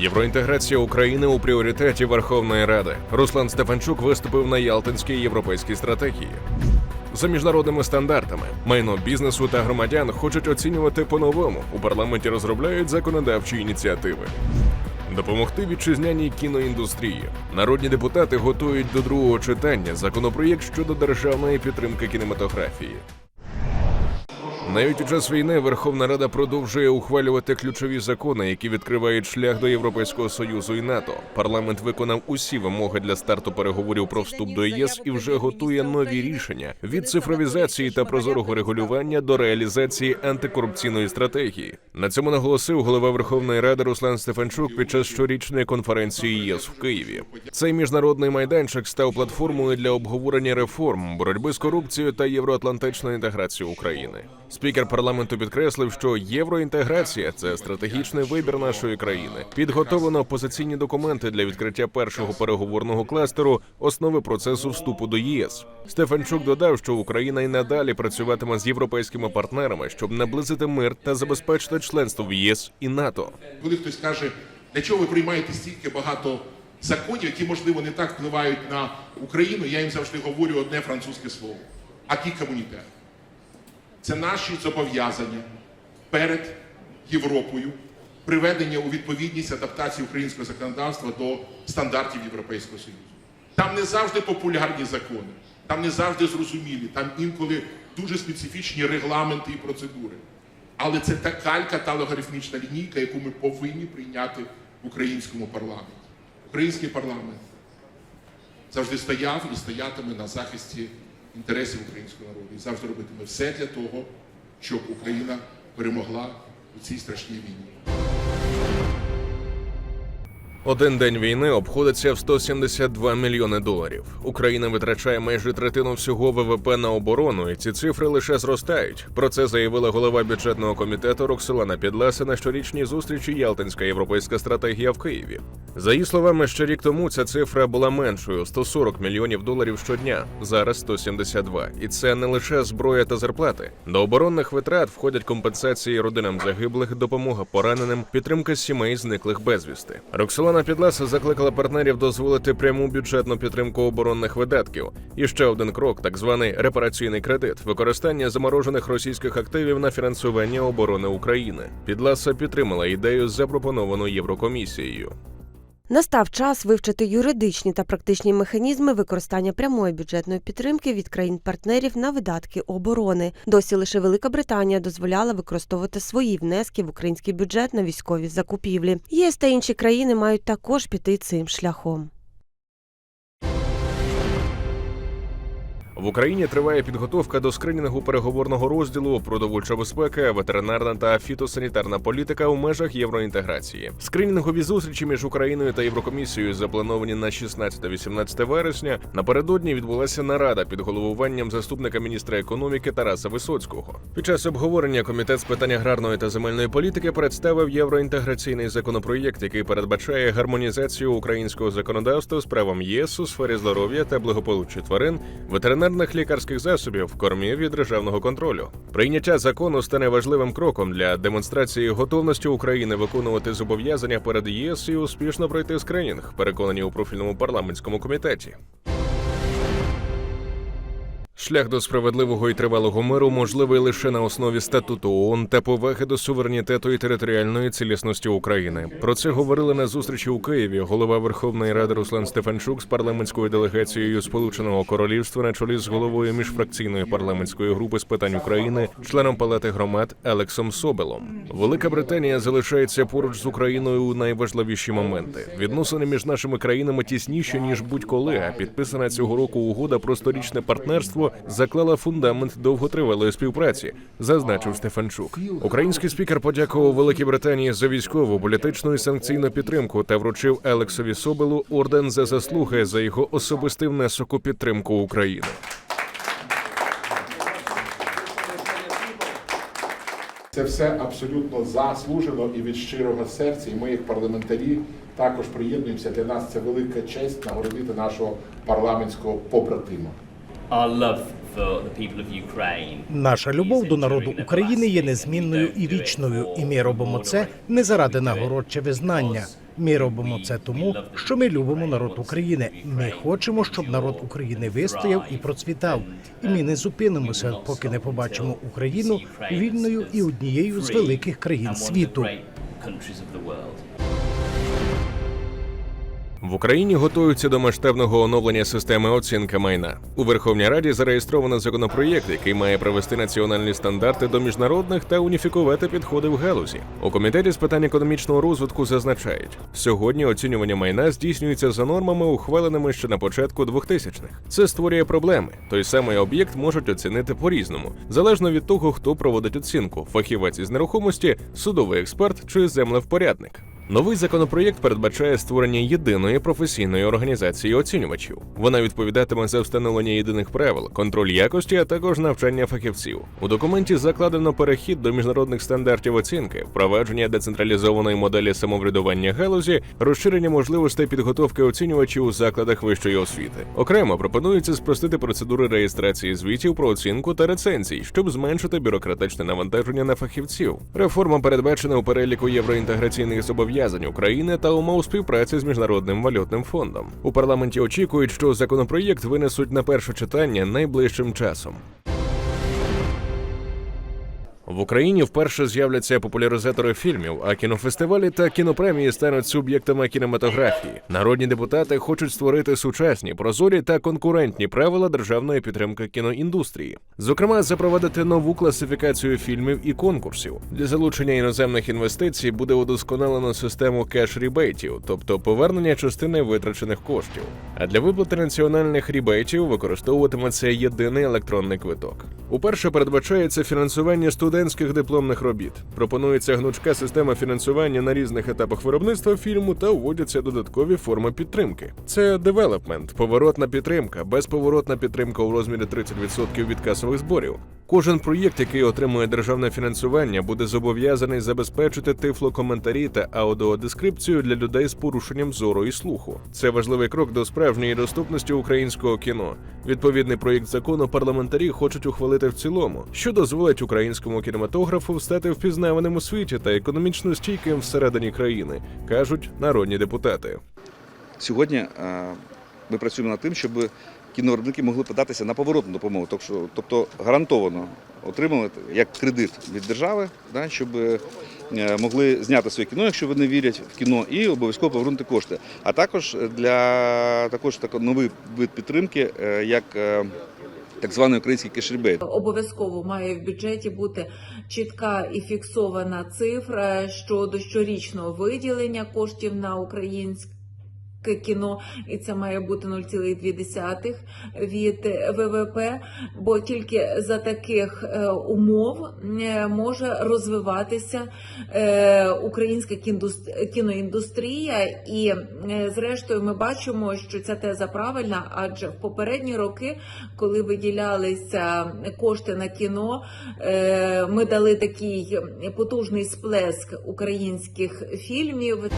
Євроінтеграція України у пріоритеті Верховної Ради. Руслан Стефанчук виступив на Ялтинській європейській стратегії. За міжнародними стандартами майно бізнесу та громадян хочуть оцінювати по-новому. У парламенті розробляють законодавчі ініціативи. Допомогти вітчизняній кіноіндустрії. Народні депутати готують до другого читання законопроєкт щодо державної підтримки кінематографії. Навіть під час війни Верховна Рада продовжує ухвалювати ключові закони, які відкривають шлях до Європейського союзу і НАТО. Парламент виконав усі вимоги для старту переговорів про вступ до ЄС і вже готує нові рішення від цифровізації та прозорого регулювання до реалізації антикорупційної стратегії. На цьому наголосив голова Верховної Ради Руслан Стефанчук під час щорічної конференції ЄС в Києві. Цей міжнародний майданчик став платформою для обговорення реформ, боротьби з корупцією та євроатлантичної інтеграції України. Спікер парламенту підкреслив, що євроінтеграція це стратегічний вибір нашої країни. Підготовлено позиційні документи для відкриття першого переговорного кластеру, основи процесу вступу до ЄС. Стефанчук додав, що Україна й надалі працюватиме з європейськими партнерами, щоб наблизити мир та забезпечити членство в ЄС і НАТО. Коли хтось каже, для чого ви приймаєте стільки багато законів, які, можливо, не так впливають на Україну, я їм завжди говорю одне французьке слово акі комунітер. Це наші зобов'язання перед Європою, приведення у відповідність адаптації українського законодавства до стандартів Європейського Союзу. Там не завжди популярні закони, там не завжди зрозумілі, там інколи дуже специфічні регламенти і процедури. Але це та калька та логарифмічна лінійка, яку ми повинні прийняти в українському парламенті. Український парламент завжди стояв і стоятиме на захисті інтересів українського народу і завжди робитиме все для того, щоб Україна перемогла у цій страшній війні. Один день війни обходиться в 172 мільйони доларів. Україна витрачає майже третину всього ВВП на оборону, і ці цифри лише зростають. Про це заявила голова бюджетного комітету Роксолана Підласа на щорічній зустрічі Ялтинська європейська стратегія в Києві. За її словами, ще рік тому ця цифра була меншою 140 мільйонів доларів щодня. Зараз 172. І це не лише зброя та зарплати. До оборонних витрат входять компенсації родинам загиблих, допомога пораненим, підтримка сімей зниклих безвісти. Роксолана Підласа закликала партнерів дозволити пряму бюджетну підтримку оборонних видатків. І ще один крок, так званий репараційний кредит, використання заморожених російських активів на фінансування оборони України. Підласа підтримала ідею, запропоновану Єврокомісією. Настав час вивчити юридичні та практичні механізми використання прямої бюджетної підтримки від країн-партнерів на видатки оборони. Досі лише Велика Британія дозволяла використовувати свої внески в український бюджет на військові закупівлі. ЄС та інші країни мають також піти цим шляхом. В Україні триває підготовка до скринінгу переговорного розділу продовольча безпека, ветеринарна та фітосанітарна політика у межах євроінтеграції. Скринінгові зустрічі між Україною та Єврокомісією заплановані на 16-18 вересня. Напередодні відбулася нарада під головуванням заступника міністра економіки Тараса Висоцького. Під час обговорення комітет з питань аграрної та земельної політики представив євроінтеграційний законопроєкт, який передбачає гармонізацію українського законодавства з правом ЄС у сфері здоров'я та благополуччя тварин, ветеринарних лікарських засобів, кормів і державного контролю. Прийняття закону стане важливим кроком для демонстрації готовності України виконувати зобов'язання перед ЄС і успішно пройти скринінг, переконані у профільному парламентському комітеті. Шлях до справедливого і тривалого миру можливий лише на основі статуту ООН та поваги до суверенітету і територіальної цілісності України. Про це говорили на зустрічі у Києві голова Верховної Ради Руслан Стефанчук з парламентською делегацією Сполученого Королівства на чолі з головою міжфракційної парламентської групи з питань України, членом Палати громад Алексом Собелом. Велика Британія залишається поруч з Україною у найважливіші моменти. Відносини між нашими країнами тісніші ніж будь-коли. А підписана цього року угода про сторічне партнерство заклала фундамент довготривалої співпраці, зазначив Стефанчук. Український спікер подякував Великій Британії за військову, політичну і санкційну підтримку та вручив Елексові Собелу орден за заслуги за його особистий внесок у підтримку України. Це все абсолютно заслужено і від щирого серця. І ми, як парламентарі, також приєднуємося. Для нас це велика честь нагородити нашого парламентського побратима. Наша любов до народу України є незмінною і вічною, і ми робимо це не заради нагород чи визнання. Ми робимо це тому, що ми любимо народ України. Ми хочемо, щоб народ України вистояв і процвітав. І ми не зупинимося, поки не побачимо Україну вільною і однією з великих країн світу. В Україні готуються до масштабного оновлення системи оцінки майна. У Верховній Раді зареєстровано законопроєкт, який має привести національні стандарти до міжнародних та уніфікувати підходи в галузі. У комітеті з питань економічного розвитку зазначають, сьогодні оцінювання майна здійснюється за нормами, ухваленими ще на початку 2000-х. Це створює проблеми. Той самий об'єкт можуть оцінити по-різному, залежно від того, хто проводить оцінку: фахівець із нерухомості, судовий експерт чи землевпорядник. Новий законопроєкт передбачає створення єдиної професійної організації оцінювачів. Вона відповідатиме за встановлення єдиних правил, контроль якості, а також навчання фахівців. У документі закладено перехід до міжнародних стандартів оцінки, впровадження децентралізованої моделі самоврядування галузі, розширення можливостей підготовки оцінювачів у закладах вищої освіти. Окремо пропонується спростити процедури реєстрації звітів про оцінку та рецензій, щоб зменшити бюрократичне навантаження на фахівців. Реформа передбачена у переліку євроінтеграційних зобов'язань України та умов співпраці з міжнародним валютним фондом. У парламенті очікують, що законопроєкт винесуть на перше читання найближчим часом. В Україні вперше з'являться популяризатори фільмів, а кінофестивалі та кінопремії стануть суб'єктами кінематографії. Народні депутати хочуть створити сучасні, прозорі та конкурентні правила державної підтримки кіноіндустрії. Зокрема, запровадити нову класифікацію фільмів і конкурсів. Для залучення іноземних інвестицій буде удосконалено систему кеш-рібейтів, тобто повернення частини витрачених коштів. А для виплати національних рібейтів використовуватиметься єдиний електронний квиток. Уперше передбачається фінансування студентських дипломних робіт. Пропонується гнучка система фінансування на різних етапах виробництва фільму та вводяться додаткові форми підтримки. Це девелопмент, поворотна підтримка, безповоротна підтримка у розмірі 30% від касових зборів. Кожен проєкт, який отримує державне фінансування, буде зобов'язаний забезпечити тифлокоментарі та аудіодескрипцію для людей з порушенням зору і слуху. Це важливий крок до справжньої доступності українського кіно. Відповідний проєкт закону парламентарі хочуть ухвалити в цілому, що дозволить українському кінематографу стати впізнаваним у світі та економічно стійким всередині країни, кажуть народні депутати. Сьогодні е, ми працюємо над тим, щоб кіновиробники могли податися на поворотну допомогу, тобто, гарантовано отримали як кредит від держави, щоб е, могли зняти своє кіно, якщо вони вірять в кіно, і обов'язково повернути кошти. А також для також тако- новий вид підтримки, е, як е, так званий український кешрібейт. Обов'язково має в бюджеті бути чітка і фіксована цифра щодо щорічного виділення коштів на українське кіно, і це має бути 0,2 від ВВП, бо тільки за таких е, умов е, може розвиватися е, українська кіноіндустрія. І е, зрештою ми бачимо, що ця теза правильна, адже в попередні роки, коли виділялися кошти на кіно, е, ми дали такий потужний сплеск українських фільмів.